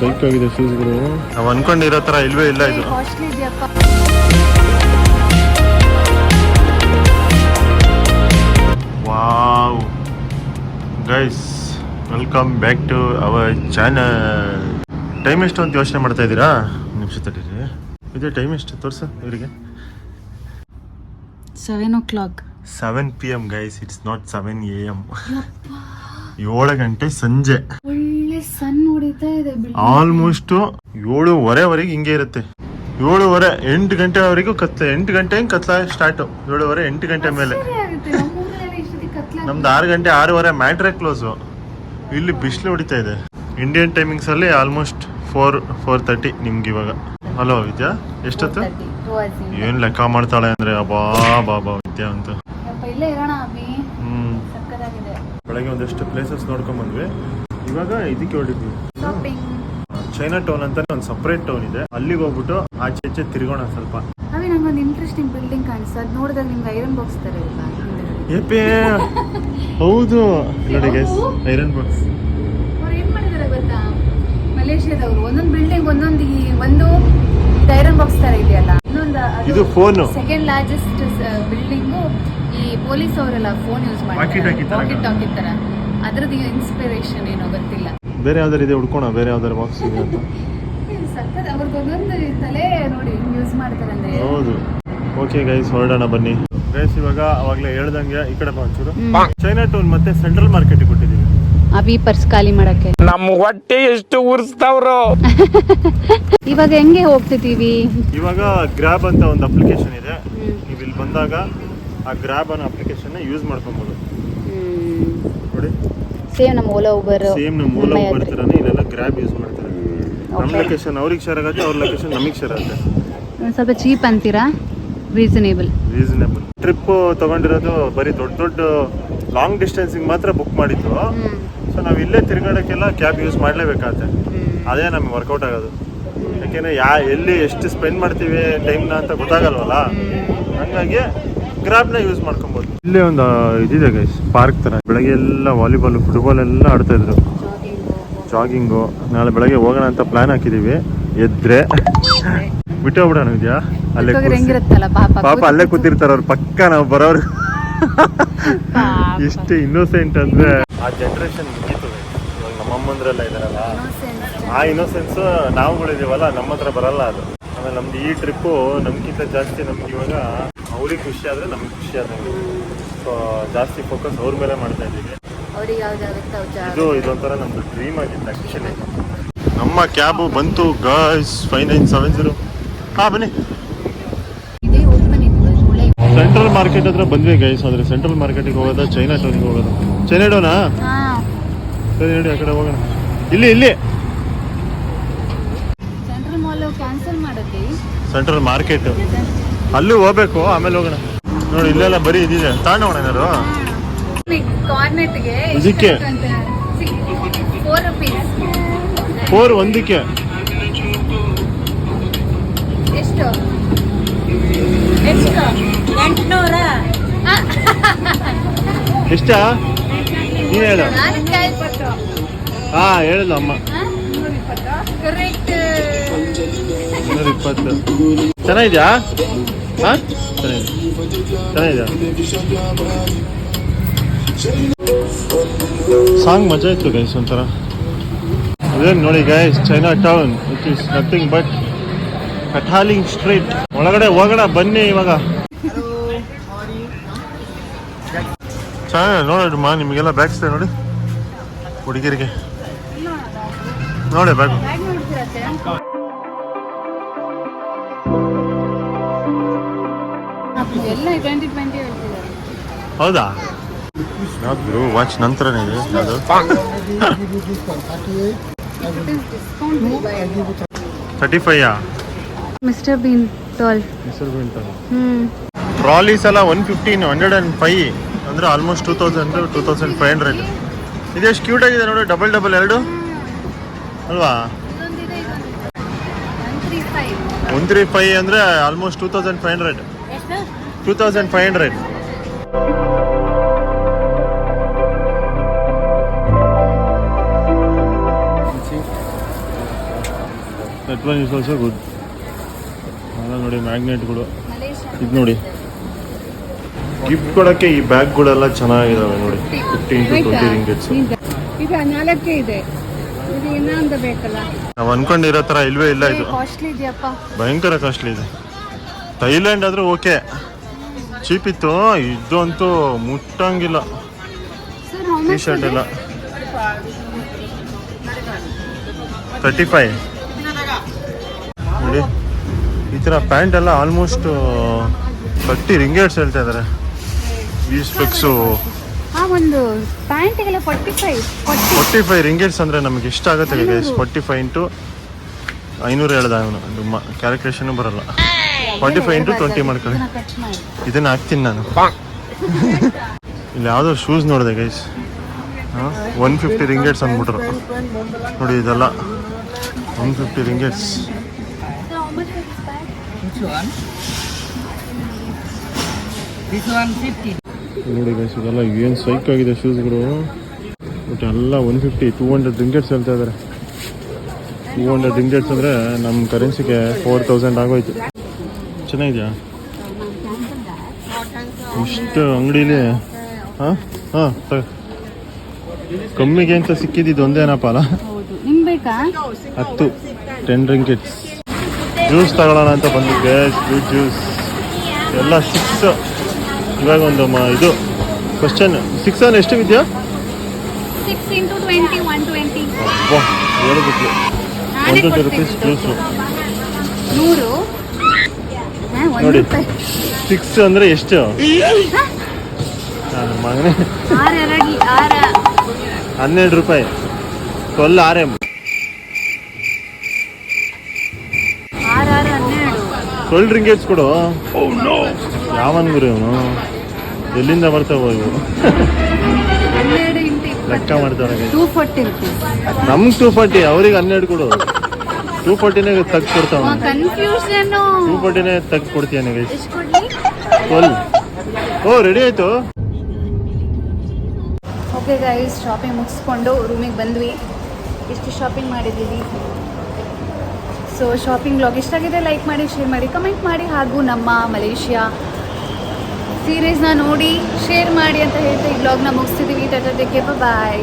ಸೈಕ್ ಆಗಿದೆ ಶೂಸ್ಗಳು ನಾವು ಅನ್ಕೊಂಡಿರೋ ತರ ಇಲ್ವೇ ಇಲ್ಲ ಇದು. ಕಾಸ್ಟ್ಲಿ ಇದೆಯಪ್ಪ wow. Guys welcome back to our channel time ಎಷ್ಟು ಅಂತ ಯೋಚನೆ ಮಾಡ್ತಾ ಇದ್ದೀರಾ? ನಿಮಿಷ ತಡೀರಿ. ಇದೆ ಟೈಮ್ ಎಷ್ಟು? ತೋರ್ಸ ಇವರಿಗೆ. Seven o'clock seven P M guys it's not seven A M ಏಳು ಗಂಟೆ ಸಂಜೆ. ಹೊಡಿತಾ ಇದೆ ಆಲ್ಮೋಸ್ಟ್ ಏಳುವರೆವರೆಗೆ ಹಿಂಗೆ ಇರುತ್ತೆ. ಏಳುವರೆ ಎಂಟು ಗಂಟೆವರೆಗೂ ಕತ್ಲೆ ಎಂಟು ಗಂಟೆ ಹಿಂಗೆ ಕತ್ಲ ಸ್ಟಾರ್ಟ್ ಏಳುವರೆ ಎಂಟು ಗಂಟೆ ಮೇಲೆ. ನಮ್ದು ಆರು ಗಂಟೆ ಆರೂವರೆ ಮ್ಯಾಟ್ರೆ ಕ್ಲೋಸು ಇಲ್ಲಿ ಬಿಸಿಲು ಹೊಡಿತಾ ಇದೆ. ಇಂಡಿಯನ್ ಟೈಮಿಂಗ್ಸ್ ಅಲ್ಲಿ ಆಲ್ಮೋಸ್ಟ್ ಫೋರ್ ಫೋರ್ ತರ್ಟಿ ನಿಮ್ಗೆ ಇವಾಗ. ಹಲೋ ವಿದ್ಯಾ? ಎಷ್ಟೊತ್ತು? ಏನು ಲೆಕ್ಕ ಮಾಡ್ತಾಳೆ ಅಂದ್ರೆ ಅಬಾ ಬಾಬಾ ವಿದ್ಯಾ ಅಂತ. ಬೆಳಗ್ಗೆ ಒಂದಷ್ಟು ಪ್ಲೇಸಸ್ ನೋಡ್ಕೊಂಡ್ ಬಂದ್ವಿ. ಇವಾಗ ಇದಕ್ಕೆ ಹೊಡಿದ್ವಿ ಚೈನಾ ಟೌನ್ ಅಂತಾನೆ ಒಂದು ಸಪ್ರೇಟ್ ಟೌನ್ ಇದೆ. ಅಲ್ಲಿಗೆ ಹೋಗ್ಬಿಟ್ಟು ಆಚೆ ಆಚೆ ತಿರ್ಗೋಣ ಸ್ವಲ್ಪ. ಅಭಿ ನಂಗೊಂದು ಇಂಟ್ರೆಸ್ಟಿಂಗ್ ಬಿಲ್ಡಿಂಗ್ ಕಾಣಿಸ್ತು. ಅದು ನೋಡಿದಾಗ ನಿಮ್ಗೆ ಐರನ್ ಬಾಕ್ಸ್ ತರ ಏಪೇ! ಹೌದು. ನೋಡಿ ಗೈಸ್ ಐರನ್ ಬಾಕ್ಸ್ ಅವ್ರು ಏನ್ ಮಾಡಿದಾರೆ ಗೊತ್ತಾ? ಮಲೇಷ್ಯಾದವರು. ಒಂದೊಂದು ಬಿಲ್ಡಿಂಗ್ ಒಂದೊಂದು ಈ ಒಂದು ಇದು ಐರನ್ ಬಾಕ್ಸ್ ತರ ಇದೆಯಲ್ಲ. ಇನ್ನೊಂದು ಇದು ಫೋನ್ ಸೆಕೆಂಡ್ ಲಾರ್ಜೆಸ್ಟ್ ಬಿಲ್ಡಿಂಗು ಈ ಪೊಲೀಸ್ ಅವರೆಲ್ಲ ಫೋನ್ ಯೂಸ್. ಮಾಡ್ತಾರೆ. ಟಾಕಿ ತರ. ಅದ್ರದ್ದು ಇನ್ಸ್ಪಿರೇಷನ್ ಏನೋ ಗೊತ್ತಿಲ್ಲ. ಬೇರೆ ಯಾವ್ದಾರು ಇದೆ ಹುಡ್ಕೋಣ ಬೇರೆ ಯಾವ್ದಾರು ಬಾಕ್ಸ್ ಇದೆ ಅಂತ? ಒಂದೊಂದು ತಲೆ ನೋಡಿ ಯೂಸ್ ಮಾಡ್ತಾರೆ ಅಂದ್ರೆ. ಹೌದು. ಓಕೆ ಗೈಸ್ ಹೊರಡೋಣ ಬನ್ನಿ. ಗೈಸ್ ಇವಾಗ ಅವಾಗಲೇ ಹೇಳ್ದಂಗೆ ಈ ಕಡೆ ಬಾ ಒಂಚೂರು. ಚೈನಾ ಟೌನ್ ಮತ್ತೆ ಸೆಂಟ್ರಲ್ ಮಾರ್ಕೆಟ್ ಕೊಟ್ಟಿದ್ದೀವಿ ಆ ಪರ್ಸ್ ಖಾಲಿ ಮಾಡಕ್ಕೆ. ನಮ್ಮ ಹೊಟ್ಟೆ ಎಷ್ಟು ಉರ್ಸ್ತಾವ್ರು. ಇವಾಗ ಹೆಂಗೆ ಹೋಗ್ತಿದೀವಿ ಇವಾಗ ಗ್ರಾಬ್ ಅಂತ ಒಂದು ಅಪ್ಲಿಕೇಶನ್ ಇದೆ. ನೀವು ಇಲ್ಲಿ ಬಂದಾಗ ಆ ಗ್ರಾಬ್ ಅನ್ನೋ ಅಪ್ಲಿಕೇಶನ್ ಯೂಸ್ ಮಾಡ್ಕೊಬೋದು. ನೋಡಿ. ಸೇಮ್ ನಮ್ಮ ಓಲಾ ಉಬರ್ ಸೇಮ್ ನಮ್ಮ ಓಲಾ ಮೂಲ ತರನೇ ಇಲ್ಲೆಲ್ಲ ಗ್ರ್ಯಾಬ್ ಯೂಸ್ ಮಾಡ್ತಾರೆ. ನಮ್ಮ ಲೊಕೇಶನ್ ಅವ್ರಿಗೆ ಶೇರ್ ಆಗುತ್ತೆ ಅವ್ರ ಲೊಕೇಶನ್ ನಮಗೆ ಶೇರ್ ಆಗುತ್ತೆ. ಸ್ವಲ್ಪ ಚೀಪ್ ಅಂತೀರಾ? ರೀಸನೇಬಲ್ ರೀಸನೇಬಲ್ ಟ್ರಿಪ್ ತಗೊಂಡಿರೋದು ಬರೀ ದೊಡ್ಡ ದೊಡ್ಡ ಲಾಂಗ್ ಡಿಸ್ಟೆನ್ಸಿಗೆ ಮಾತ್ರ ಬುಕ್ ಮಾಡಿದ್ದು. ಸೊ ನಾವು ಇಲ್ಲೇ ತಿರುಗಾಡೋಕ್ಕೆಲ್ಲ ಕ್ಯಾಬ್ ಯೂಸ್ ಮಾಡಲೇಬೇಕಾಗತ್ತೆ. ಅದೇ ನಮಗೆ ವರ್ಕೌಟ್ ಆಗೋದು. ಯಾಕೆಂದರೆ ಯಾ ಎಲ್ಲಿ ಎಷ್ಟು ಸ್ಪೆಂಡ್ ಮಾಡ್ತೀವಿ ಟೈಮ್ನ ಅಂತ ಗೊತ್ತಾಗಲ್ವಲ್ಲ? ಹಂಗಾಗಿ ಗ್ರಾಬ್ನ ಯೂಸ್ ಮಾಡ್ಕೊಬೋದು. ಇಲ್ಲೇ ಒಂದು ಇದಿದೆ ಗೈಸ್ ಪಾರ್ಕ್ ತರ. ಬೆಳಗ್ಗೆ ಎಲ್ಲ ವಾಲಿಬಾಲ್ ಫುಟ್ಬಾಲ್ ಎಲ್ಲ ಆಡ್ತಾ ಇದ್ರು. ಜಾಗಿಂಗು ನಾಳೆ ಬೆಳಗ್ಗೆ ಹೋಗೋಣ ಅಂತ ಪ್ಲಾನ್ ಹಾಕಿದೀವಿ. ಎದ್ರೆ. ಬಿಟ್ಟು ಹೋಗ್ಬಿಡೋಣ ಇದೆಯಾ ಅಲ್ಲೇ ಪಾಪ ಪಾಪ ಅಲ್ಲೇ ಕೂತಿರ್ತಾರ ಅವ್ರು ಪಕ್ಕ ನಾವು ಬರೋರು. ಎಷ್ಟು ಇನ್ನೋಸೆಂಟ್ ಅಂದ್ರೆ. ಆ ಜನರೇಷನ್ ಮುಗೀತು ಇವಾಗ ನಮ್ಮಮ್ಮಂದ್ರೆಲ್ಲ ಇದಾರಲ್ಲ. ಆ ಇನ್ನೋಸೆನ್ಸ್ ನಾವುಗಳಿದೀವಲ್ಲ ನಮ್ಮ ಹತ್ರ ಬರಲ್ಲ ಅದು. ಆಮೇಲೆ ನಮ್ದು ಈ ಟ್ರಿಪ್ಪು ನಮ್ಗಿಂತ ಜಾಸ್ತಿ ನಮ್ಗೆ ಇವಾಗ ಅವ್ರಿಗೆ ಖುಷಿ ಆದ್ರೆ ನಮ್ಗೆ ಖುಷಿ ಆದಂಗೆ ಸೊ ಜಾಸ್ತಿ ಫೋಕಸ್ ಅವ್ರ ಮೇಲೆ ಮಾಡ್ತಾ ಇದ್ದೀವಿ. ಅವ್ರಿಗೆ ಯಾವ್ದಾಗುತ್ತೆ ಇದು ಇದೊಂಥರ ನಮ್ದು ಡ್ರೀಮ್ ಆಗಿತ್ತು ಆಕ್ಚುಲಿ ನಮ್ಮ ಕ್ಯಾಬು ಬಂತು girls five nine seven zero ಹಾ ಬನ್ನಿ. ಸೆಂಟ್ರಲ್ ಮಾರ್ಕೆಟ್ ಹತ್ರ ಬಂದ್ವಿ ಗೈಸ್ ಆದ್ರೆ ಸೆಂಟ್ರಲ್ ಮಾರ್ಕೆಟಿಗೆ ಹೋಗೋದಾ ಚೈನಾ ಟೌನ್ಗೆ ಹೋಗೋದು? ಚೈನಾ ಟೌನಾ ಸರಿ ನೋಡಿ ಆ ಕಡೆ ಹೋಗೋಣ. ಇಲ್ಲಿ ಇಲ್ಲಿ. ಸೆಂಟ್ರಲ್ ಮಾರ್ಕೆಟ್ ಅಲ್ಲೂ ಹೋಗ್ಬೇಕು ಆಮೇಲೆ ಹೋಗೋಣ. ನೋಡಿ ಇಲ್ಲೆಲ್ಲ ಬರೀ ಇದಿದೆ. ತಾಂಡೋಣ ಕಾರ್ನೆಟ್ಗೆ ಇದಕ್ಕೆ? ಫೋರ್ ಒಂದಕ್ಕೆ. ಎಷ್ಟು? ಎಷ್ಟಾ? ನೀನು ಹೇಳು. ಹಾ ಹೇಳಿಲ್ಲ ಅಮ್ಮ. ಇಪ್ಪತ್ತು ಚೆನ್ನಾಗಿದ್ಯಾ? ಹಾ? ಸಾಂಗ್ ಮಜಾ ಇತ್ತು ಗೈಸ್ ಒಂಥರ. ಅದೇನು ನೋಡಿ guys Chinatown it is nothing but ಕಠಾಲಿಂಗ್ street ಒಳಗಡೆ ಹೋಗೋಣ, ಬನ್ನಿ ಇವಾಗ. ಚೆನ್ನಾಗಿದೆ ಮಾ ನಿಮಗೆಲ್ಲ ಬ್ಯಾಗ್ಸ್ ನೋಡಿ. ಹುಡುಗಿರಿಗೆ. ನೋಡಿ ಬ್ಯಾಗ್ ಎಲ್ಲ ಟ್ವೆಂಟಿ ಟ್ವೆಂಟಿ ಹೇಳ್ತಿದ್ದಾರೆ. ಹೌದಾ? ವಾಚ್ ನಂತರನೇ ಇದೆ ಅದು thirty five mister Bean tall hmm. Trolleys ಎಲ್ಲ one fifteen hundred and five ಅಂದರೆ almost two thousand two thousand five hundred ಇದೆಷ್ಟು ಕ್ಯೂಟ್ ಆಗಿದೆ ನೋಡಿ ಡಬಲ್ ಡಬಲ್ ಎರಡು? ಅಲ್ವಾ? ಒನ್ ತ್ರೀ ಫೈವ್ ಅಂದರೆ almost two thousand five hundred ಎಷ್ಟು two thousand five hundred that one is also good ಅಲ್ಲ ನೋಡಿ ಮ್ಯಾಗ್ನೆಟ್ಗಳು ಇದು ನೋಡಿ. ಗಿಫ್ಟ್ ಕೊಡೋಕ್ಕೆ ಈ ಬ್ಯಾಗ್ಗಳೆಲ್ಲ ಚೆನ್ನಾಗಿದಾವೆ ನೋಡಿ. ಫಿಫ್ಟೀನ್ ಟು ಟ್ವೆಂಟಿ ರಿಂಗೆಟ್ಸ್ ಈಗ ನಾಲ್ಕೇ ಇದೆ. ಇದು ಇನ್ನೊಂದು ಬೇಕಲ್ಲ? ನಾವು ಅನ್ಕೊಂಡಿರೋ ಥರ ಇಲ್ವೇ ಇಲ್ಲ ಇದು. ಕಾಸ್ಟ್ಲಿ ಇದೆಯಪ್ಪ. ಭಯಂಕರ ಕಾಸ್ಟ್ಲಿ ಇದೆ. ಥೈಲ್ಯಾಂಡ್ ಆದ್ರೆ ಓಕೆ ಚೀಪ್ ಇತ್ತು ಇದು ಅಂತೂ ಮುಟ್ಟಂಗಿಲ್ಲ ಟಿ ಶರ್ಟ್ ಎಲ್ಲ. ತರ್ಟಿ ಫೈವ್ ನೋಡಿ ಈ ಥರ ಪ್ಯಾಂಟ್ ಎಲ್ಲ ಆಲ್ಮೋಸ್ಟ್ ತರ್ಟಿ ರಿಂಗೇಟ್ಸ್ ಹೇಳ್ತಾ ಇದಾರೆ ಈ ಸ್ಪೆಕ್ಸು ಫಾರ್ಟಿ ಫೈವ್ ರಿಂಗೇಟ್ಸ್ ಅಂದರೆ ನಮಗೆ ಇಷ್ಟ ಆಗುತ್ತೆ ಫೋರ್ಟಿ ಫೈವ್ ಇಂಟು ಐನೂರು ಹೇಳ್ದ ಅವನು ಕ್ಯಾಲ್ಕುಲೇಷನ್ ಬರಲ್ಲ. ಫಾರ್ಟಿ ಫೈವ್ ಇಂಟು ಟ್ವೆಂಟಿ ಮಾಡ್ಕೊಳ್ಳಿ. ಇದನ್ನ ಹಾಕ್ತೀನಿ ನಾನು. ಇಲ್ಲಿ ಯಾವುದೋ ಶೂಸ್ ನೋಡಿದೆ ಗೈಸ್ ಒನ್ ಫಿಫ್ಟಿ ರಿಂಗೇಟ್ಸ್ ಅಂದ್ಬಿಟ್ರು. ನೋಡಿ ಇದೆಲ್ಲ. One fifty ringgits. ನೋಡಿ ಗೈಸ್ ಇದೆಲ್ಲ ಏನು ಸೈಕ್ ಆಗಿದೆ ಶೂಸ್ಗಳು ಬಟ್ ಎಲ್ಲ one fifty two hundred ringgits ಹೇಳ್ತಾ ಇದ್ದಾರೆ. ಟೂ ಹಂಡ್ರೆಡ್ ರಿಂಗೇಟ್ಸ್ ಅಂದರೆ ನಮ್ಮ ಕರೆನ್ಸಿಗೆ ಫೋರ್ ತೌಸಂಡ್ ಆಗೋಯ್ತು. ಚೆನ್ನಾಗಿದೆಯಾ? ಇಷ್ಟು ಅಂಗಡಿಲಿ ಹಾಂ? ಹಾಂ ಕಮ್ಮಿಗೆ ಅಂತ ಸಿಕ್ಕಿದ್ದು ಒಂದೇನಪ್ಪ ಅಲ್ಲ? ಹತ್ತು. ಟೆನ್ ರಿಂಗಿಟ್ಸ್ ಜ್ಯೂಸ್ ತಗೊಳ್ಳೋಣ ಅಂತ ಬಂದಿದ್ದೆ ಫ್ರೂಟ್ ಜ್ಯೂಸ್ ಎಲ್ಲ ಸಿಕ್ಸ್ ಇವಾಗ ಒಂದು ಇದು ಕ್ವಶನ್ ಸಿಕ್ಸ್ ಅನ್ ಎಷ್ಟು ಇದೆಯಾ ಸಿಕ್ಸ್ ಒಂದು ಟ್ವೆಂಟಿ ರುಪೀಸ್ ಜ್ಯೂಸು ನೋಡಿ. ಸಿಕ್ಸ್ ಅಂದ್ರೆ ಎಷ್ಟು? ಮಗನೇ. ಹನ್ನೆರಡು ರೂಪಾಯಿ. Twelve R M twelve ringgits ಕೊಡು. ಯಾವನ್ ಗುರು ಇವನು? ಎಲ್ಲಿಂದ ಬರ್ತಾವ ಇವು ಲೆಕ್ಕ ಮಾಡ್ತಾವೆ ನಮ್ಗೆ ಟೂ ಫಾರ್ಟಿ ಅವ್ರಿಗೆ ಹನ್ನೆರಡು ಕೊಡು. ಟೂ ಫೋರ್ಟಿನೇ ತೆಗ್ದು ಕೊಡ್ತಾವ ಕನ್ಫ್ಯೂಷನ್ ಟೂ ಫೋರ್ಟಿನೇ ತೆಗ್ದು ಕೊಡ್ತೀಯ ನನಗೆ ಟ್ವೆಲ್ ಓ ರೆಡಿ ಆಯ್ತು? ಓಕೆ ಗೈಸ್ ಶಾಪಿಂಗ್ ಮುಗಿಸ್ಕೊಂಡು ರೂಮಿಗೆ ಬಂದ್ವಿ. ಇಷ್ಟು ಶಾಪಿಂಗ್ ಮಾಡಿದ್ದೀವಿ? ಸೊ ಶಾಪಿಂಗ್ ಬ್ಲಾಗ್ ಇಷ್ಟ ಆಗಿದೆ? ಲೈಕ್ ಮಾಡಿ ಶೇರ್ ಮಾಡಿ ಕಮೆಂಟ್ ಮಾಡಿ. ಹಾಗೂ ನಮ್ಮ ಮಲೇಷ್ಯಾ ಸೀರೀಸ್ನ ನೋಡಿ ಶೇರ್ ಮಾಡಿ ಅಂತ ಹೇಳ್ತಾ ಈ ಬ್ಲಾಗ್ನ ಮುಗಿಸ್ತಿದ್ದೀವಿ ಟಾಟಾ ಟೇಕ್ ಬಾಯ್